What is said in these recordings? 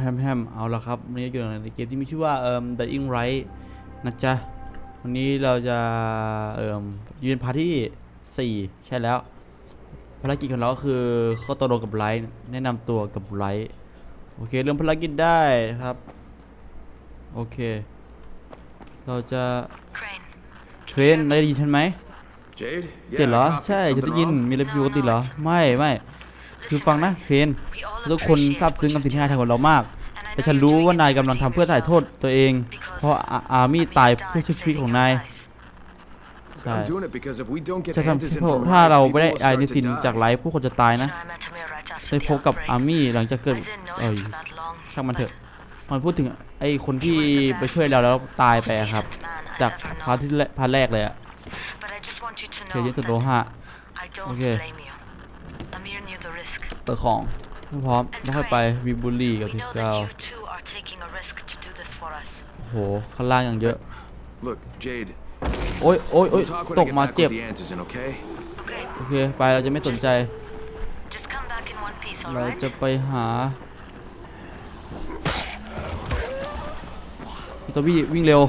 แฮมแฮมเอาละครับวันนี้อยู่ในเกมที่มีชื่อว่าเอ่อ The Ing Right นะจ๊ะ วันนี้เราจะเอ่อยืนพาร์ทที่ 4 ใช่แล้ว ภารกิจของเราก็คือเข้าตัวลงกับไลท์แนะนำตัวกับไลท์โอเค เริ่มภารกิจได้ครับ โอเค เราจะ Crane, เทรนได้ยินฉันไหม Jade? เจ็ดเหรอ copy. ใช่ฉัน Something ได้ยิน wrong? มีอะไรผิดปกติเหรอ ไม่ไม่ คือฟังนะเทรน we all ทุกคนซาบซึ้งกับสิ่งที่นายทำกับเรามาก and I แต่ know ฉัน you're รู้ doing ว่า it นาย to กำลังทำ redeem เพื่อถ่ายโทษ yourself ตัวเอง because เพราะอาอาร์มี่ Army ตาย died เพื่อช่วยชีวิต saving ของ your นาย life. ใช่ I'm doing it because if we don't get จะทำ Anderson เพราะ from ถ้า Rise, เรา people ไม่ได้ will ไอ start ใน to สิน die. จากไลฟ์ผู้คนจะตาย You นะ know, I met Amir right after ได้ the พบกับ outbreak. อาร์มี่หลังจากเกิด I didn't know เอ้ him ย for that long, ช่างมันเถอะ but มันพูดถึงไอ้คนที่ไปช่วยเราแล้วตายไปอะครับ จากพาร์ทที่แรกพาร์ทแรกเลยอะ but I just want you to เคย know ยินสุดโล that หะ I don't Okay. blame you. Amir knew the risk. เปิดของไม่พร้อม And ไม่ค่อยไป Crane, มีบุหรี่กับ We ทิ know กาว that you two are taking a risk to do this for us. โอ้โหข้างล่างอย่างเยอะ Look, Jade, โอ๊ยโอ๊ยโอ๊ย we'll talk when ต I ก get มา back เจ็บ with the Anderson, okay? Okay, โอเคไปเราจะไม่สนใจ just come back in one piece, เรา alright? จะไปหาพี่ตัวบี้วิ่งเร็ว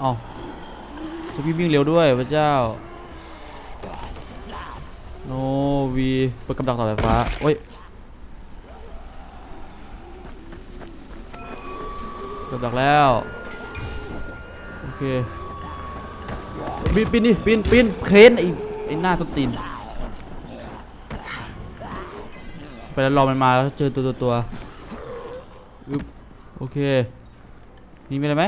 เอาตัวบี้วิ่งเร็วด้วยพระเจ้า โนวีเปิดกำลังต่อไฟฟ้าโอ้ยกำลังแล้ว โอเคปีนปีนดิปีนปีนเครนไอ้ไอ้หน้าสตีนไปแล้วรอมันมาแล้วเจอตัวตัวตัวอึ๊บโอเคมีอะไรไหม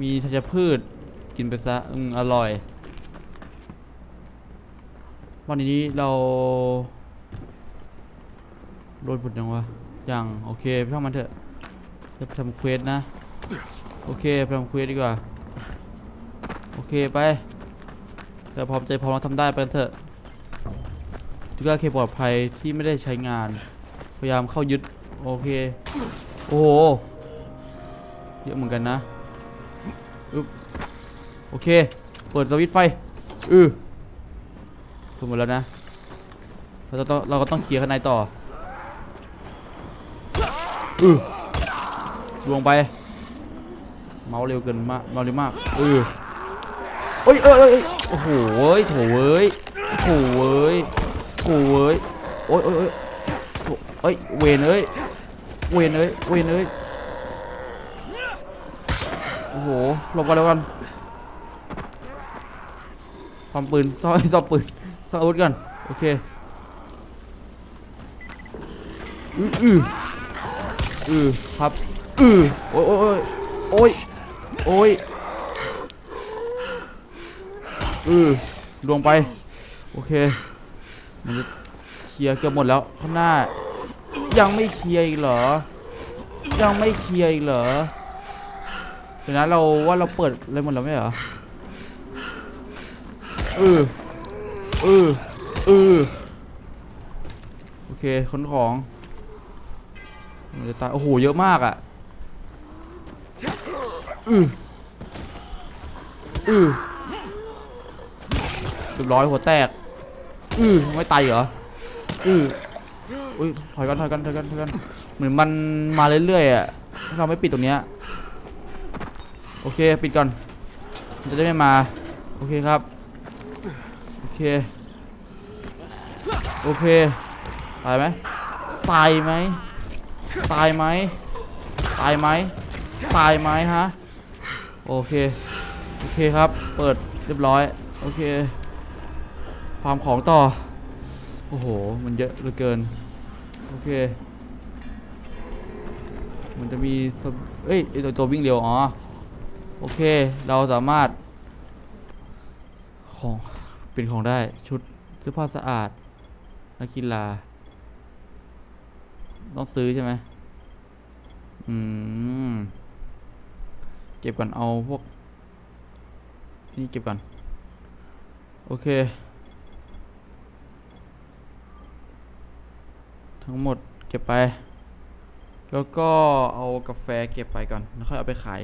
มีธัญพืช กินไปซะ อืมอร่อย วันนี้เราโดนผลยังวะยังโอเคไปทำมันเถอะจะทำเควสนะ โอเคไปทำเควสดีกว่า โอเคไป แต่พร้อมใจพร้อมเราทำได้ไปกันเถอะทุกอย่าเคปลอดภัยที่ไม่ได้ใช้งาน พยายามเข้ายึด โอเค โอ้โห เยอะเหมือนกันนะ อึ๊บ โอเค เปิดสวิตช์ไฟ อือ เปิดหมดแล้วนะ เราต้องเราก็ต้องเคลียร์ข้างในต่ออือลวงไป เมาเร็วเกินมากเมาเร็วมากอือเอ้ยเอ้ยเอ้ยเอ้ยโอ้โหเว้ยโถเว้ยโถเว้ยโอ้ยโอ้ยโอ้ยโอ้ยเอ้ยเวนเอ้ยเวนเอ้ยเวนเอ้ยโอ้โหหลบกันแล้วกันความปืนซ่อนซ่อปืน ซ่อนอาวุธกันโอเคอืออืออือครับอือโอ้ยโอ้ยโอ้ยโอ้ยอือลวงไป โอเค มันจะเคลียร์เกือบหมดแล้วข้างหน้า ยังไม่เคลียร์อีกเหรอ ยังไม่เคลียร์อีกเหรอเดี๋ยวนะเราว่าเราเปิดอะไรหมดแล้วไม่เหรอเออ เออเออโอเคขนของมันจะตายโอ้โหเยอะมากอะอืออือเรียบร้อยหัวแตกอือไม่ตายเหรออืออุ้ยถอยกันถอยกันถอยกันถอยกันเหมือนมันมาเรื่อยๆอะเราไม่ปิดตรงเนี้ยโอเคปิดก่อนจะได้ไม่มา โอเคครับ เคโอเคตายไหมตายไหมตายไหมตายไหมตายไหมฮะโอเคโอเคครับเปิดเรียบร้อยโอเคฟาร์มของต่อโอ้โหมันเยอะเหลือเกินโอเคมันจะมีเอ้ยไอ้ตัวตัววิ่งเร็วอ๋อโอเคเราสามารถของ เป็นของได้ชุดเสื้อผ้าสะอาดนักกีฬา ต้องซื้อใช่ไหมอืม เก็บก่อนเอาพวก นี่เก็บก่อน โอเค ทั้งหมดเก็บไป แล้วก็เอากาแฟเก็บไปก่อนแล้วค่อยเอาไปขาย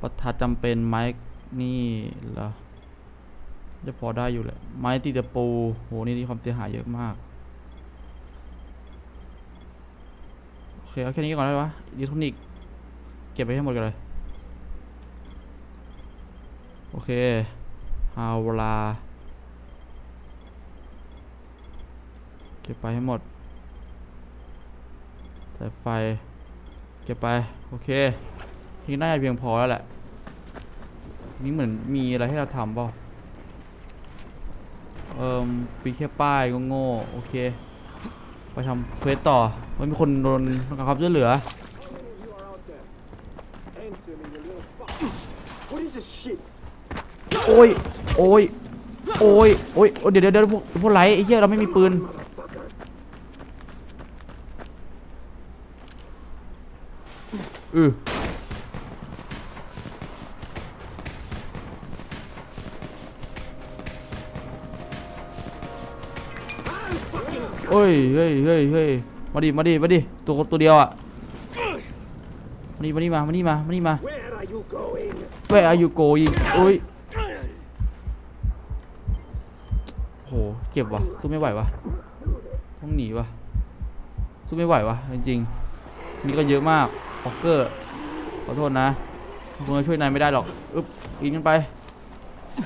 ประทัดจำเป็นไม้นี่เหรอ จะพอได้อยู่แหละ ไม้ตีตะปูโห นี่นี่ความเสียหายเยอะมาก โอเค เอาแค่นี้ก่อนได้ปะอิเล็กทรอนิกส์เก็บไปให้หมดกันเลย โอเคฮาวลา เก็บไปให้หมดสายไฟ เก็บไป โอเคทีนี้น่าจะเพียงพอแล้วแหละ นี่เหมือนมีอะไรให้เราทำเปล่า เอ่มปีแค่ป้ายก็โง่ๆโอเค ไปทำเควสต่อมันมีคนโดนต้องการความช่วยเหลือ What is this shit? โอ้ย โอ้ย โอ้ย โอ้ยโอ้ยเดี๋ยวเดี๋ยวเดี๋ยวพวกพวกไรไอ้เหี้ยเราไม่มีปืน อือ โอ้ยเฮ้ยเฮ้ยเฮ้ยมาดิมาดิมาดิตัวตัวเดียวอะมาดิมาดิมามาดิมามาดิมา Where are you going? Where are you going โอ้ยโหเจ็บว่ะสู้ไม่ไหววะต้องหนีวะสู้ไม่ไหววะจริงๆนี่ก็เยอะมากออกเกอร์ขอโทษนะคงจะช่วยนายไม่ได้หรอกอึ๊บปีนขึ้นไป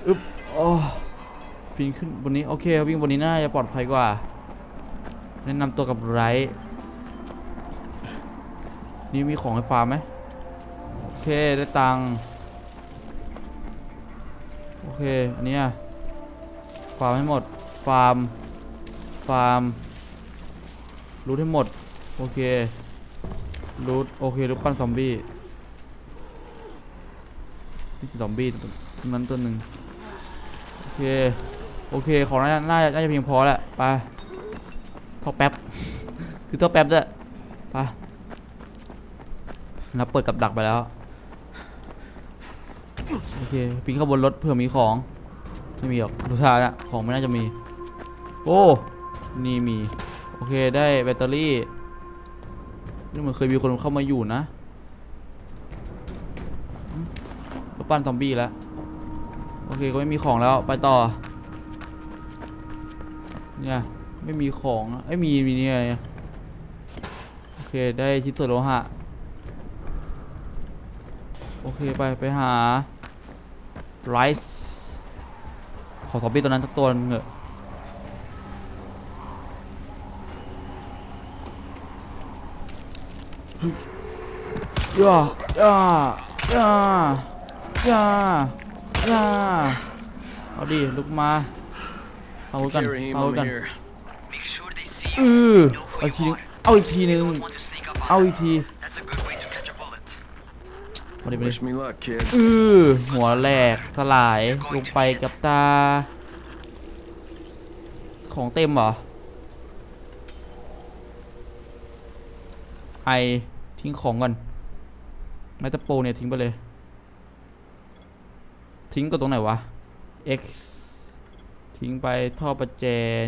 อึ๊บโอ้ปีนขึ้นบนนี้โอเควิ่งบนนี้น่าจะปลอดภัยกว่า แนะนำตัวกับไรนี่มีของให้ฟาร์มไหมโอเค ได้ตังค์โอเค อันนี้ฟาร์มให้หมด ฟาร์ม ฟาร์ม รูทให้หมด โอเค รูท โอเครูทปั้นซอมบี้ นี่คือซอมบี้ตรงนั้นตัวหนึ่งโอเค โอเค ของน่าน่าน่าจะเพียงพอแหละ ไป ท่อแป๊บคือท่อแป๊บด้วยไปเราเปิดกับดักไปแล้ว โอเคปีนข้าบนรถเผื่อมีของ ไม่มีหรอกดูท่านะของไม่น่าจะมี โอ้ นี่มี โอเคได้แบตเตอรี่ นี่เหมือนเคยมีคนเข้ามาอยู่นะอืมรถปั้นซอมบี้แล้ว โอเคก็ไม่มีของแล้ว ไปต่อ เนี่ย ไม่มีของไอ้ยมีมีเนี่ยเนี่ยโอเคได้ชิ้นส่วนโลหะโอเคไปไปหาไรซ์ขอซอมบี้ตัวนั้นสักตัวหนึงเถอะย่าย่าย่าย่าย่าเอาดิลุกมาเอากันเอากัน here. Make sure they see เอ you. อเอาอีกทีนึงเอาอีกทีนึง Don't want to sneak up เอา on อีกที That's a good way to catch a bullet. มาดิมาดิ Wish me luck, kid. เออหัวแหลกสลายลงไปกับตา ของเต็มเหรอ ไอ ทิ้งของก่อนไม้ตะโปเนี่ยทิ้งไปเลย ทิ้งก็ตรงไหนวะ X ทิ้งไปท่อประแจ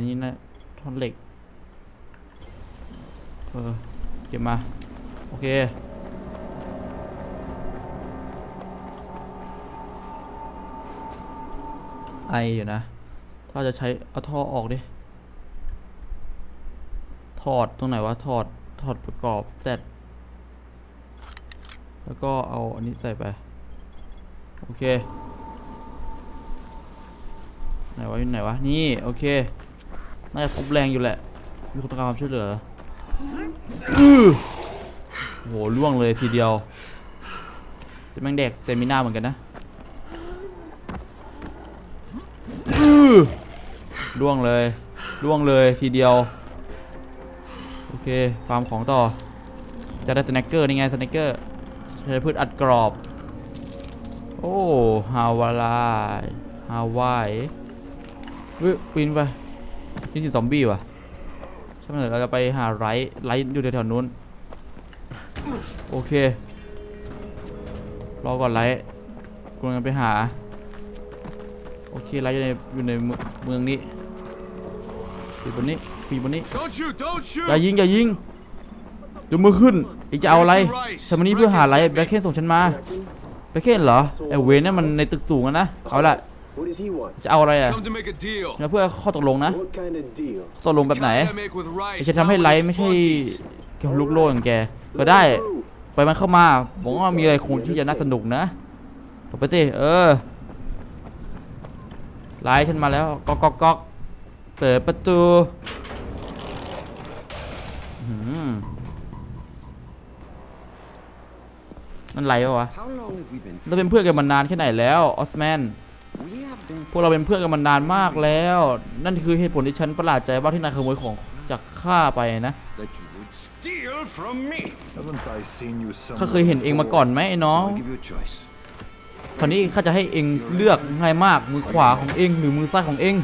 นี่นะท่อนเหล็ก เออ เก็บมา โอเค ไอเดี๋ยวนะ ถ้าจะใช้เอาท่อออกดิ ถอดตรงไหนวะ ถอด ถอดประกอบเสร็จ แล้วก็เอาอันนี้ใส่ไป โอเค ไหนวะอยู่ไหนวะ นี่ โอเค น่าจะทุบแรงอยู่แหละ มีคนต้องการความช่วยเหลือ อือโหล่วงเลยทีเดียวแต่แม่งเด็กแต่มีหน้าเหมือนกันนะอือล่วงเลยล่วงเลยทีเดียว โอเคฟาร์มของต่อ จะได้สแน็คเกอร์นี่ไงสแน็คเกอร์ใช้พืชอัดกรอบ โอ้ฮาวาลาฮาวายเฮ้ยปีนไปนี่สิซอมบี้ว่ะ ช่ไหมเราจะไปหาไรท์ไลท์อยู่แถวๆนู้น โอเค รอก่อนไลท์กูกำลังไปหา โอเคไลท์อยู่ในอยู่ในเมืองเมืองนี้อยู่บนนี้ปีบนนี้ Don't shoot! Don't shoot! อย่ายิงอย่ายิงเดี๋ยวมือขึ้นอีกจะเอาอะไร Here's the rice. ทำมันนี้เพื่อหาไร Bracken sent แบล็คเคนส่งฉันมาแบล็คเคนเหรอไอเวนนั่นมันในตึกสูงอะนะ เอาละ What does he want? จะเอาอะไรอะ Come to make a deal. มาเพื่อข้อตกลงนะ What kind of deal? ข้อตกลงแบบไหน Kinda make with rice, ไม่ใช่ทำให้ไลฟ์ไม่ใช่ flunkies. เกี่ยวกับลูกโลกอย่างแก ก็ได้ ไปมันเข้ามาผมว่ามีอะไรคงที่จะน่าสนุกนะต่อไปสิเออ ไลฟ์ฉันมาแล้วก๊อกก๊อกก๊อกเปิดประตูอื้อหือนั่นไลฟ์ปะวะ How long have we been เราเป็นเพื่อนกันมานานแค่ไหนแล้วออสแมน We have been พวกเราเป็นเพื่อนกันมานานมากแล้ว นั่นคือเหตุผลที่ฉันประหลาดใจว่าที่นายขโมยของจากข้าไปนะ that you would Steal from me. Haven't I seen you ข้า somewhere เคยเห็นเองมาก่อนไหมไอ้น้อง I'll give you a choice. คราวนี้ข้าจะให้เองเลือกง่ายมากมือขวาของเองหรือมือซ้ายของเอง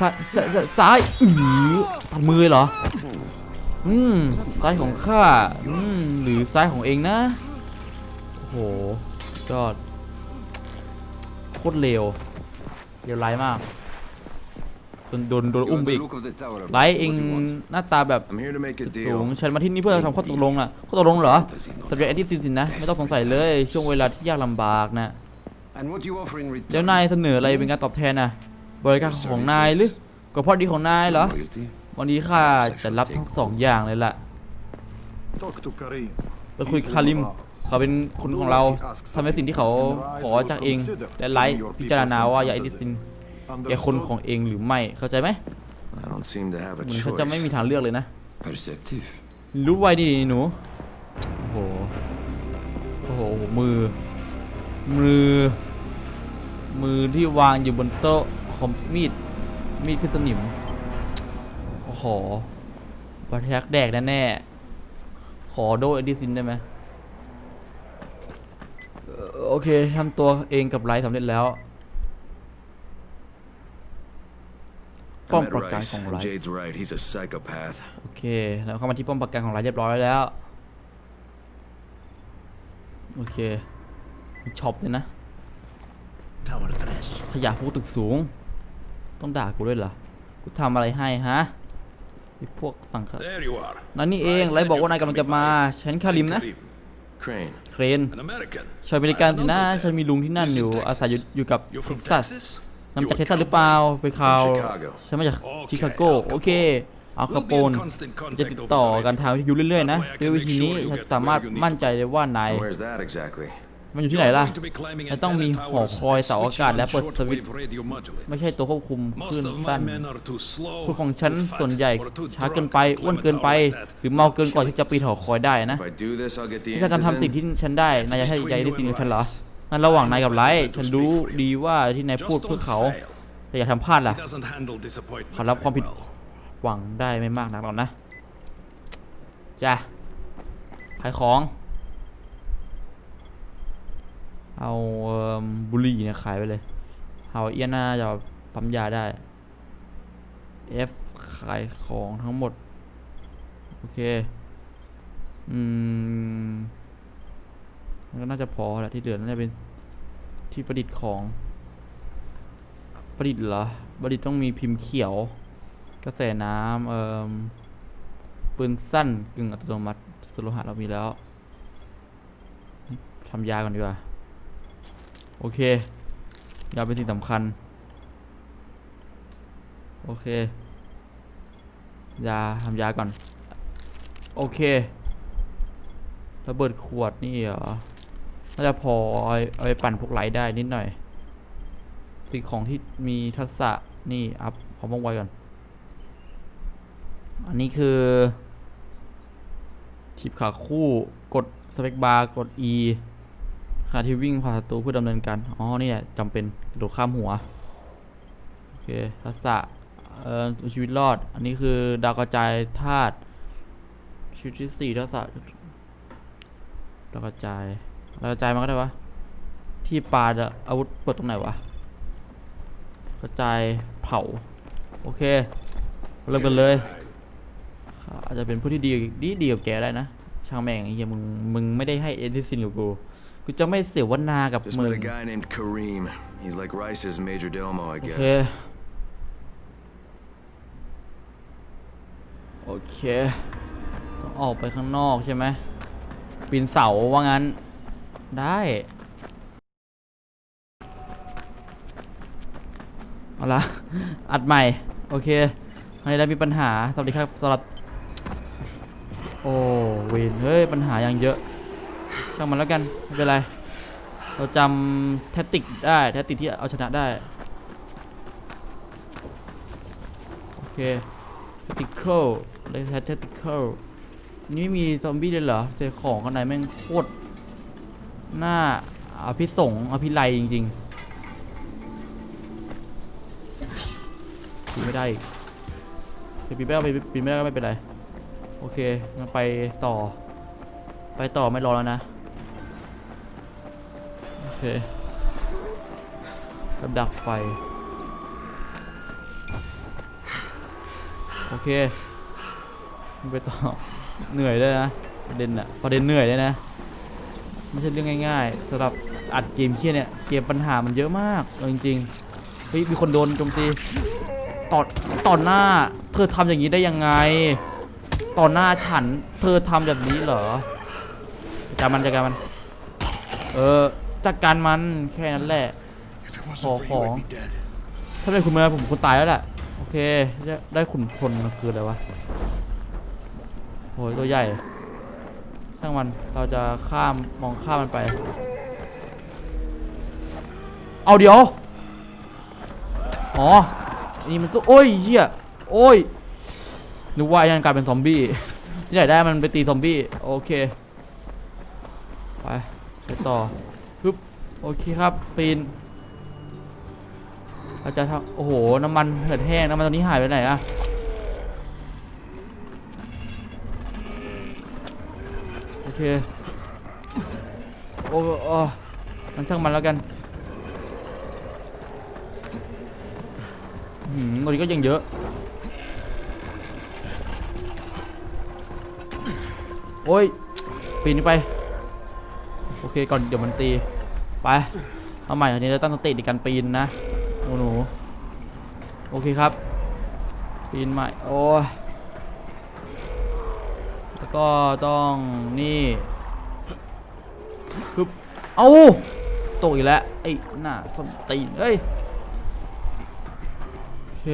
ซ้ายซ้ายซ้ายซ้ายอือตัดมือเหรอ อืมซ้ายของข้า อืมหรือซ้ายของเองนะ โอ้โหยอดโคตรเลวเลวร้ายมากโดนโดนโดน You อุ้ม have ไป the อีก look of the tower. ไล What ท์เอง do you want? หน้าตาแบบ I'm here to make a สูง deal. ฉันมาที่นี่เพื่อทำข้อตกลงน่ะข้อตกลงเหรอสำหรับแอนดี้ซินสินนะไม่ต้องสงสัยเลยช่วงเวลาที่ยากลำบากนะ And what do you offer in แล้ว return? นายเสนออะไรเป็นการตอบแทนน่ะบริการของนายหรือก็เพราะดีของนายเหรอ Loyalty? วันนี้ข้าจะรับทั้งสองอย่างเลยล่ะ Talk to Karim. ไปคุยกับคาริม เขาเป็นคนของเราทำในสิ่งที่เขาขอจากเองและไลท์พิจารณาว่าอยากแอนดี้ซินแกคนของเองหรือไม่เข้าใจไหม I don't seem to have a เหมือนเขาจะไม่มี choice. ทางเลือกเลยนะ Perceptive. รู้ไว้ดิหนูโอ้โหโอ้โหมือ มือ มือที่วางอยู่บนโต๊ะคอมมีดมีดขึ้นสนิมโอ้โหบัตรแท็กแดกแน่ๆขอโดเอดิซินได้ไหมเอ่อ โอเคทำตัวเองกับไลท์สำเร็จแล้ว I ป้อม met ประกาย Rice, ของ and ไลท์ Jade's right. He's a psychopath. โอเคแล้วเข้ามาที่ป้อมปราการของเราเรียบร้อยแล้วโอเคมีช็อปเลยนะขยะภูตึกสูง ต้องด่ากูด้วยเหรอ กูทำอะไรให้ฮะไอ้พวกสังฆ There you are. นั่นนี่เอง ไลฟ์บอกว่านายกำลังจะมา ฉันคาริมนะ Karim, Crane. เครน An American. ชาวอเมริกันสินะ I know ฉันมีลุงที่นั่นอยู่ Lives in อาศัยอยู่ Texas. อยู่กับ You เท็ from กซัส Texas? นำ You จาก a เท็กซัสหรือเปล่าเป็นข่าว From Chicago. ฉันมาจากโอเคชิคาโกโอเคเอาคาโปน We'll be in constant contact จะติดต่อ over the กันทางวิทยุเรื่อยๆนะ That way I ด้วย can วิธี make นี้ sure you ฉัน get สามารถ where you need มั่นใจเลยว่านาย And where's that exactly? มันอยู่ที่ไหนล่ะ You're going to be climbing จะต้องมี antenna หอ towers คอย and เสาอากาศ switching และ on เปิดสวิตช์ shortwave radio modulate. ไม่ใช่ตัวควบคุมคลื่ Most น of สั้ my น men are too slow, คนของฉัน too fat, ส่วนใหญ่ or too ช้า drunk เกินไป to อ้วน climb a เกินไป tower like that. หรือเมาเกินกว่าที่จะปีนหอคอยได้นะ If I do this, I'll get the ถ้าจะทำสิ่ง Antizin. ที่ฉันได้นายจะให้ใจได้สิ่งที่ฉันเหรองั้นระหว่างนายกับไลท์ฉันรู้ดีว่าที่นายพูด Just เพื่อ don't เขา fail. แต่อย่าทำพลาดล่ะ He doesn't handle disappointment เขารับความ very ผิด well. หวังได้ไม่มากนักหรอกนะจ้ะขายของ เอาเอิ่มบุหรี่เนี่ยขายไปเลยเฮาเอียน่าจะปั๊มยาได้ F ขายของทั้งหมด โอเค อืมมันก็น่าจะพอแหละที่เหลือน่าจะเป็นที่ประดิษฐ์ของ ประดิษฐ์เหรอ ประดิษฐ์ต้องมีพิมพ์เขียว กระแสน้ำเอ่มปืนสั้นกึ่งอัตโนมัติสุโลหะเรามีแล้วทำยาก่อนดีกว่า โอเคยาเป็นสิ่งสำคัญ โอเค ยาทำยาก่อน โอเค ระเบิดขวดนี่เหรอ น่าจะพอเอาไปปั่นพวกไลท์ได้นิดหน่อย สิ่งของที่มีทักษะนี่อัพความว่องไวก่อน อันนี้คือชิปขาคู่ กดสเปคบาร์ กด E ขณะที่วิ่งผ่านศัตรูเพื่อดำเนินการ อ๋อ นี่แหละจำเป็นกระโดดข้ามหัว โอเค ทักษะเอ่อชีวิตรอด อันนี้คือดาวกระจายธาตุ ชีวิตที่สี่ทักษะดาวกระจายดาวกระจายมันก็ได้วะ ที่ปาจะอาวุธเปิดตรงไหนวะ กระจายเผา โอเค เริ่มกันเลย อาจจะเป็นผู้ที่ดีดีดีกับแกได้นะ ช่างแม่งไอ้เหี้ยมึง มึงไม่ได้ให้เอดิซินกับกู กูจะไม่เสียวนากับ Just มึง met a guy named Kareem. He's like Rice's major domo, I โอ guess. เคโอเคต้องออกไปข้างนอกใช่ไหมปีนเสาว่างั้น ได้ เอาละอัดใหม่ โอเคไม่ได้มีปัญหา สวัสดีครับสำหรับ โอ้เวนเฮ้ย ปัญหายังเยอะ ช่างมันแล้วกันไม่เป็นไร เราจำแทคติกได้แทคติกที่เอาชนะได้โอเคแทคติคอลเลยแทคติคอลนี่ไม่มีซอมบี้เลยเหรอเจอของข้างในแม่งโคตรหน้าอภิสงอภิไลจริงๆปีนไม่ได้อีกเดี๋ยวปีนไม่ได้ปีนปีนไม่ได้ก็ไม่เป็นไร โอเคงั้นไปต่อ ไปต่อไม่รอแล้วนะ โอเคกับดักไฟ โอเค ไปต่อ เหนื่อยด้วยนะ ประเด็นอะประเด็นเหนื่อยเลยนะ ไม่ใช่เรื่องง่ายๆสำหรับอัดเกมเคียเนี่ย เกมปัญหามันเยอะมากเอาจริงๆ เฮ้ย มีคนโดนโจมตีต่อต่อหน้า เธอทำอย่างนี้ได้ยังไง ต่อหน้าฉัน เธอทำแบบนี้เหรอ จัดการมันจัดการมัน เออจัดการมันแค่นั้นแหละ If it wasn't Oh, for you, oh. I'd be dead. ถ้าเป็นคุณมาผมคนตายแล้วแหละโอเคได้ได้ขุนพลมันคืออะไรวะโอ้ยตัวใหญ่ช่างมันเราจะข้ามมองข้ามมันไป เอาเดี๋ยวอ๋อนี่มันตัวโอ้ยเหี้ยโอ้ยนึกว่ายังกลายเป็นซอมบี้ที่ไหนได้มันไปตีซอมบี้โอเค ไปไปต่อฮึบโอเคครับปีนเราจะทำโอ้โห น้ำมันเหือดแห้ง น้ำมันตอนนี้หายไปไหนอะโอเค โอ้โอ้มันช่างมันแล้วกันหืมตอนนี้ก็ยังเยอะ โอ้ย ปีนไป โอเคก่อนเดี๋ยวมันตี ไปเอาใหม่อันนี้เราตั้งสติในการปีนนะหนูหนูโอเคครับ ปีนใหม่โอ้ยแล้วก็ต้องนี่ฮึบเอาตกอีกแล้วไอ้หน้าสมตีนเอ้ยโอเค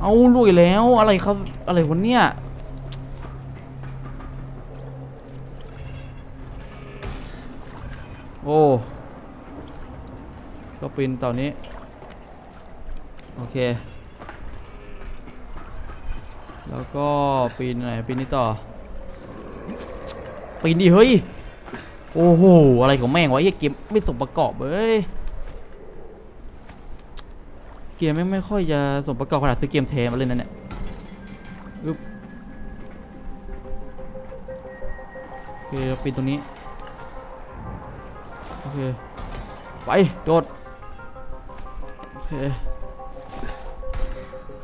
เอาลุยแล้วอะไรครับอะไรวะเนี่ย โอ้ ก็ปีนตอนนี้ โอเค แล้วก็ปีนไหนปีนนี้ต่อ ปีนดิเฮ้ย โอ้โห อะไรของแม่งวะเฮียเกมไม่สมประกอบเอ้ย เกมไม่ไม่ค่อยจะสมประกอบขนาดซื้อเกมเทมาเลยนะเนี่ยอึ๊บโอเคเราปีนตรงนี้ เค ไป โดด โอเค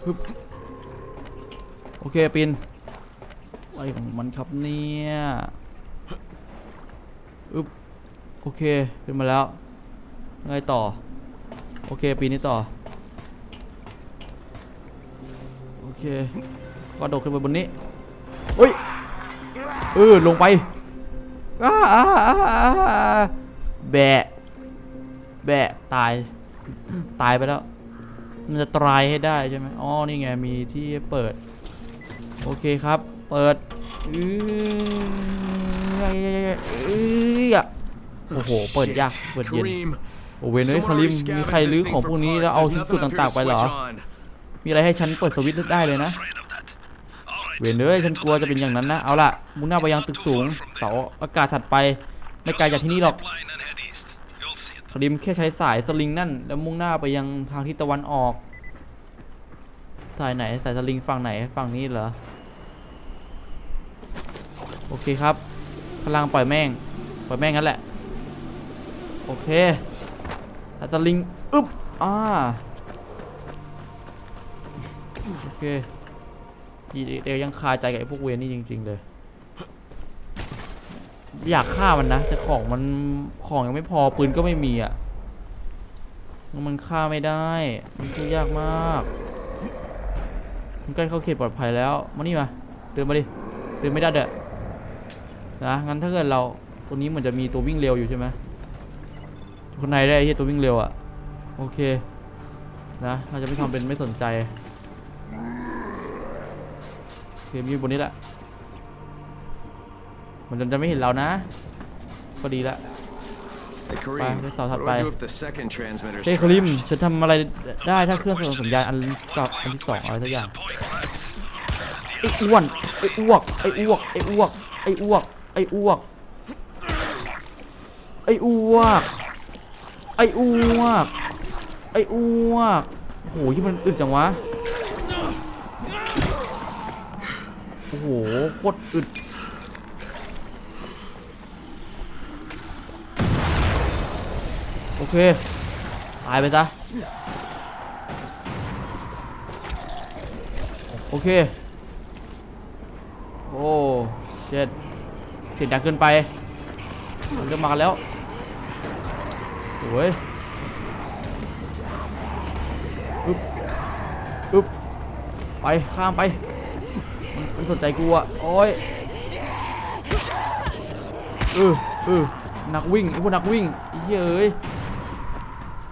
ฮึบโอเคปีนอะไรของมันครับเนี่ยอึบโอเค ขึ้นมาแล้วไงต่อ โอเค ปีนี้ต่อ โอเคก็โดดขึ้นไปบนนี้อุ้ยเออลงไปอ้าอ้าอ้า แบะ แบะ ตาย ตายไปแล้ว มันจะตายให้ได้ใช่ไหมอ๋อ นี่ไง มีที่เปิด โอเคครับ เปิดอื้อโอ้โห เปิดยาก เปิดเย็น โอเวนเอ้ยคาริม มีใคร scavenged รื้อของพวกนี้แล้วเอาชิ้นส่วนต่างๆไปเหรอ มีอะไรให้ฉันเปิดสวิตช์ได้เลยนะ เวนเอ้ยฉันกลัวจะเป็นอย่างนั้นนะ เอาล่ะ มุ่งหน้าไปยังตึกสูง เสาอากาศถัดไป ไม่ไกลจากที่นี่หรอก Line and head east. You'll see it. คริมแค่ใช้สายสลิงนั่น แล้วมุ่งหน้าไปยังทางทิศตะวันออก สายไหนสายสลิงฝั่งไหนฝั่งนี้เหรอ โอเคครับพลังปล่อยแม่ง ปล่อยแม่งงั้นแหละ โอเคสายสลิงอึ๊บอ่าโอเคเดี๋ยวยังคาใจกับไอ้พวกเวรนี่จริง ๆ เลย อยากฆ่ามันนะ แต่ของมันของยังไม่พอปืนก็ไม่มีอะ มันฆ่าไม่ได้ มันสู้ยากมากมันใกล้เข้าเขตปลอดภัยแล้ว มานี่มา เดินมาดิ เดินไม่ได้เด้อนะ งั้นถ้าเกิดเราตรงนี้เหมือนจะมีตัววิ่งเร็วอยู่ใช่ไหมคนในได้ไอ้เฮียตัววิ่งเร็วอะ โอเค นะ เราจะไม่ทำเป็นไม่สนใจโอเคมีบนนี้แหละ มันจะไม่เห็นเรานะก็ดีละ Hey, Kareem, let's what all do hop I do by. if the second transmitter's เฮ้ยคลิม trashed? ฉันทำอะไรได้ถ้าเครื่องส่งสัญญาณอันกับอันที่สองอะไรสักอย่างไอ้อ้วนไอ้อ้วกไอ้อ้วกไอ้อ้วกไอ้อ้วกไอ้อ้วกไอ้อ้วกไอ้อ้วกไอ้อ้วกโอ้โหที่มันอึดจังวะโอ้โหโคตรอึด โอเค ตายไปซะ โอเค โอ้เช็ดเสียงดังเกินไปมันจะมาแล้วโอ้ยอึ๊บอึ๊บไป ข้ามไป มันสนใจกูอะโอ้ยเออเออนักวิ่งไอ้พวกนักวิ่งเหี้ยเอ้ย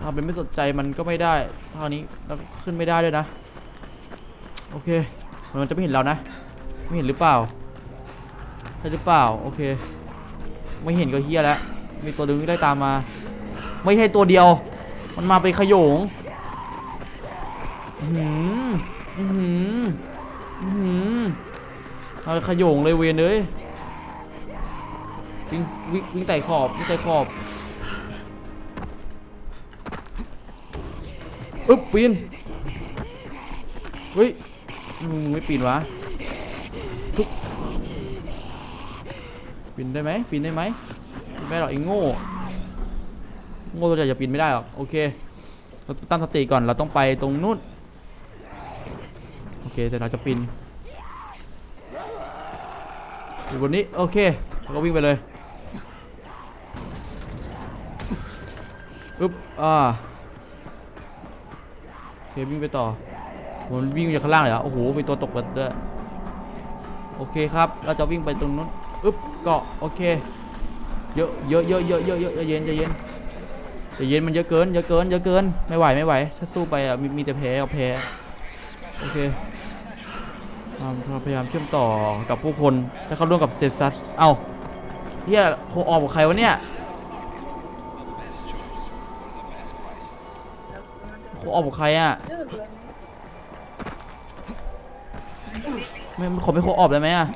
ทำเป็นไม่สนใจมันก็ไม่ได้เท่านี้แล้วขึ้นไม่ได้ด้วยนะ โอเค มันจะไม่เห็นเรานะ ไม่เห็นหรือเปล่าใช่หรือเปล่า โอเค ไม่เห็นก็เฮียแล้ว มีตัวดึงที่ได้ตามมา ไม่ใช่ตัวเดียว มันมาเป็นขยงอือหืออือหืออือหือเอาขยงเลยเวนเลยวิ่งวิ่งวิ่งไต่ขอบวิ่งไต่ขอบ อึ๊บปีนเฮ้ยมึงไม่ปีนวะทุกปีนได้ไหมปีนได้ไหมไม่หรอกไอ้โง่โง่ตัวใหญ่จะปีนไม่ได้หรอกโอเคเราตั้งสติก่อนเราต้องไปตรงนู้นโอเคแต่เราจะปีนอยู่บนนี้โอเคเราก็วิ่งไปเลยอึ๊บอ่า เควิ่งไปต่อมันวิ่งจากข้างล่างเลยเหรอโอ้โหมีตัวตกแบบด้วยโอเคครับ เราจะวิ่งไปตรงนู้นอึ๊บเกาะโอเค เยอะเยอะเยอะเยอะเยอะเยอะเย็นใจเย็นใจเย็นมันเยอะเกินเยอะเกินเยอะเกินไม่ไหวไม่ไหว ถ้าสู้ไปอะมีมีแต่แพ้กับแพ้โอเคอ่าเราพยายามเชื่อมต่อกับผู้คนถ้าเขาร่วมกับเซซัส เอ้าเฮียโคออกกับใครวะเนี่ย ออกกับใครอะไม่ขอไม่โคออบได้ไหมอะ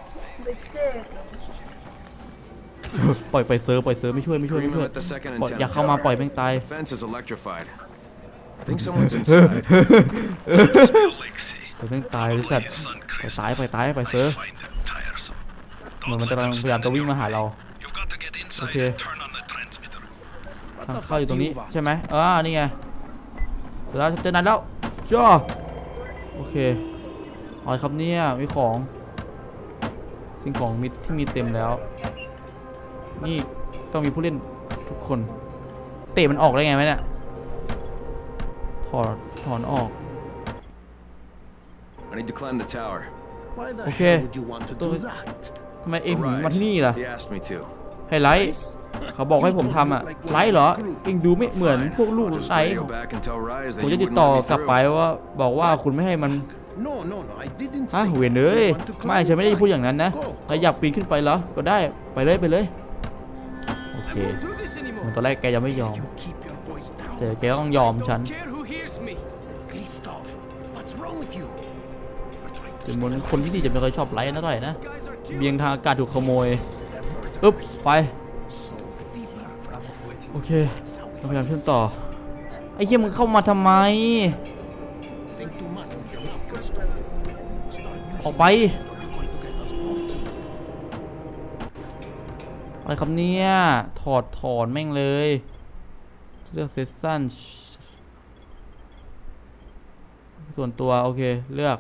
ปล่อยไปเซิร์ฟปล่อยเซิร์ฟไม่ช่วยไม่ช่วย Kareem, ไม่ช่วย I'm at the second ปล่อย antenna อย่าเข้ามา tower. ปล่อยแม่งตาย The fence is electrified. I think someone's inside. ปล่อยแม่งตายบริษัทปล่อยตายปล่อยตายปล่อยเซิร์ฟ Find them tiresome. เหมือนมันจะกำลังพยายามจะวิ่งมาหาเรา You've got to get inside Okay. and turn on the transmitter. ทางเข้าอยู่ตรงนี้ใช่ไหมอ่านี่ไงเสร็จ แล้วเจอนั้นแล้วจ้าโอเคอะไรครับเนี่ยมีของ สิ่งของมิดที่มีเต็มแล้ว นี่ต้องมีผู้เล่นทุกคน เตะมันออกได้ไงไหมเนี่ยถอดถอนออก I need to climb the tower. Why the Okay. hell would you want to do Don't- that? ทำไมเองถึง Arise. มาที่นี่ล่ะ He asked me to. ให้ไลท์ เขาบอกให้ผมทำอะไลฟ์เหรอเองดูไม่เหมือนพวกลูกไลฟ์ผมจะติดต่อกลับไปว่าบอกว่าคุณไม่ให้มันฮะเวียนเลยไม่ฉันไม่ได้พูดอย่างนั้นนะใครอยากปีนขึ้นไปเหรอก็ได้ไปเลยไปเลยโอเคตอนแรกแกยังไม่ยอมแต่แกต้องยอมฉันเป็นคนที่ดีจะไม่เคยชอบไลฟ์นั่นหน่อยนะเบียงทางอากาศถูกขโมยอึ๊บไป โอเคเราพยายามเชื่อมต่อ ไอ้เหี้ยมึงเข้ามาทำไม ออกไป อะไรครับเนี่ย ถอดถอนแม่งเลย เลือกเซสชั่นส่วนตัว โอเค เลือก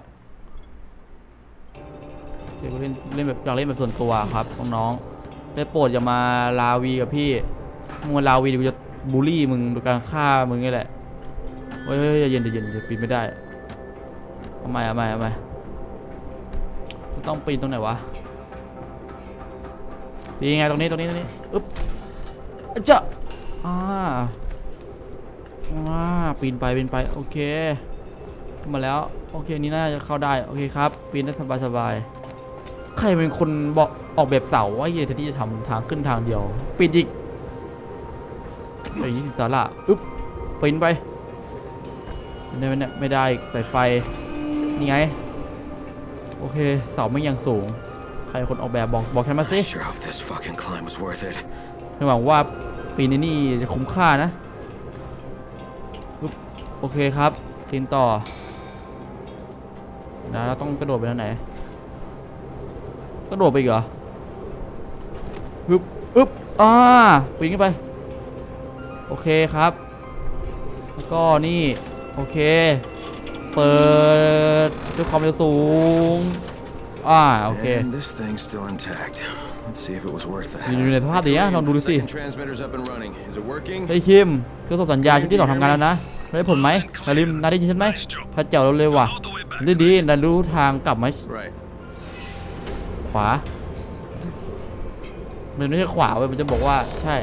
เล่นเล่นแบบอยากเล่นแบบส่วนตัวครับน้องๆได้โปรดอย่ามาลาวีกับพี่ มึงมาลาวีเดี๋ยวกูจะบูลลี่มึงโดยการฆ่ามึงนี่แหละเฮ้ยเฮ้ยอย่าเย็นอย่าเย็นอย่าปีนไม่ได้เอาใหม่เอาใหม่เอาใหม่ต้องปีนตรงไหนวะดีไงตรงนี้ตรงนี้ตรงนี้อึ๊บเจ้าอ่าว้าปีนไปปีนไปโอเคมาแล้วโอเคนี่น่าจะเข้าได้โอเคครับปีนได้สบายสบายใครเป็นคนบอกออกแบบเสาว่าเฮียที่จะทำทางขึ้นทางเดียวปีนอีก อย่างนี้สาระอึ๊บปีนไปไม่ได้ไม่ได้ไม่ได้อีกสายไฟ นี่ไง โอเค เสาไม่ยังสูง ใครเป็นคนออกแบบบอกบอกฉันมาสิ I sure hope this fucking climb was worth it. ไม่หวังว่าปีนี้นี่จะคุ้มค่านะปึ๊บโอเคครับทีนต่อนะเราต้องกระโดดไปทางไหนกระโดดไปอีกเหรอปึ๊บอึ๊บอ่าปีนขึ้นไป โอเคครับ แล้วก็นี่ โอเค เปิดด้วยความเร็วสูง อ่า โอเค And this thing's still intact. Let's see if it was worth อยู่ใน that. สภาพอย่างเงี้ยลองดูดูสิ Second transmitter's up and running. Is it working? เฮ้ยคิมเครื่องส่งสัญญาณชุดที่สองทำงานแล้วนะไม่ได้ผลไหมสลิมนายได้ยินฉันไหมพระเจ้าเราเลยว่ะได้ดีนายรู้ทางกลับไหม Right. ขวา มันไม่ใช่ขวาเว้ยมันจะบอกว่าใช่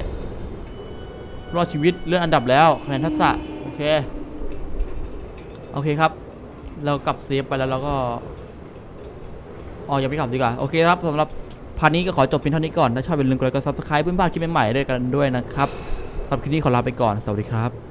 รอดชีวิตเลื่อนอันดับแล้วคะแนนทักษะโอเค โอเคครับ เรากลับเซฟไปแล้วเราก็อ๋อยังไม่กลับดีกว่า โอเคครับสำหรับพาร์ทนี้ก็ขอจบเพียงเท่านี้ก่อน ถ้าชอบเป็นลืมกดไลค์กดซับสไครป์เพื่อนบ้านคลิปใหม่ๆด้วยกันด้วยนะครับสำหรับคลิปนี้ขอลาไปก่อน สวัสดีครับ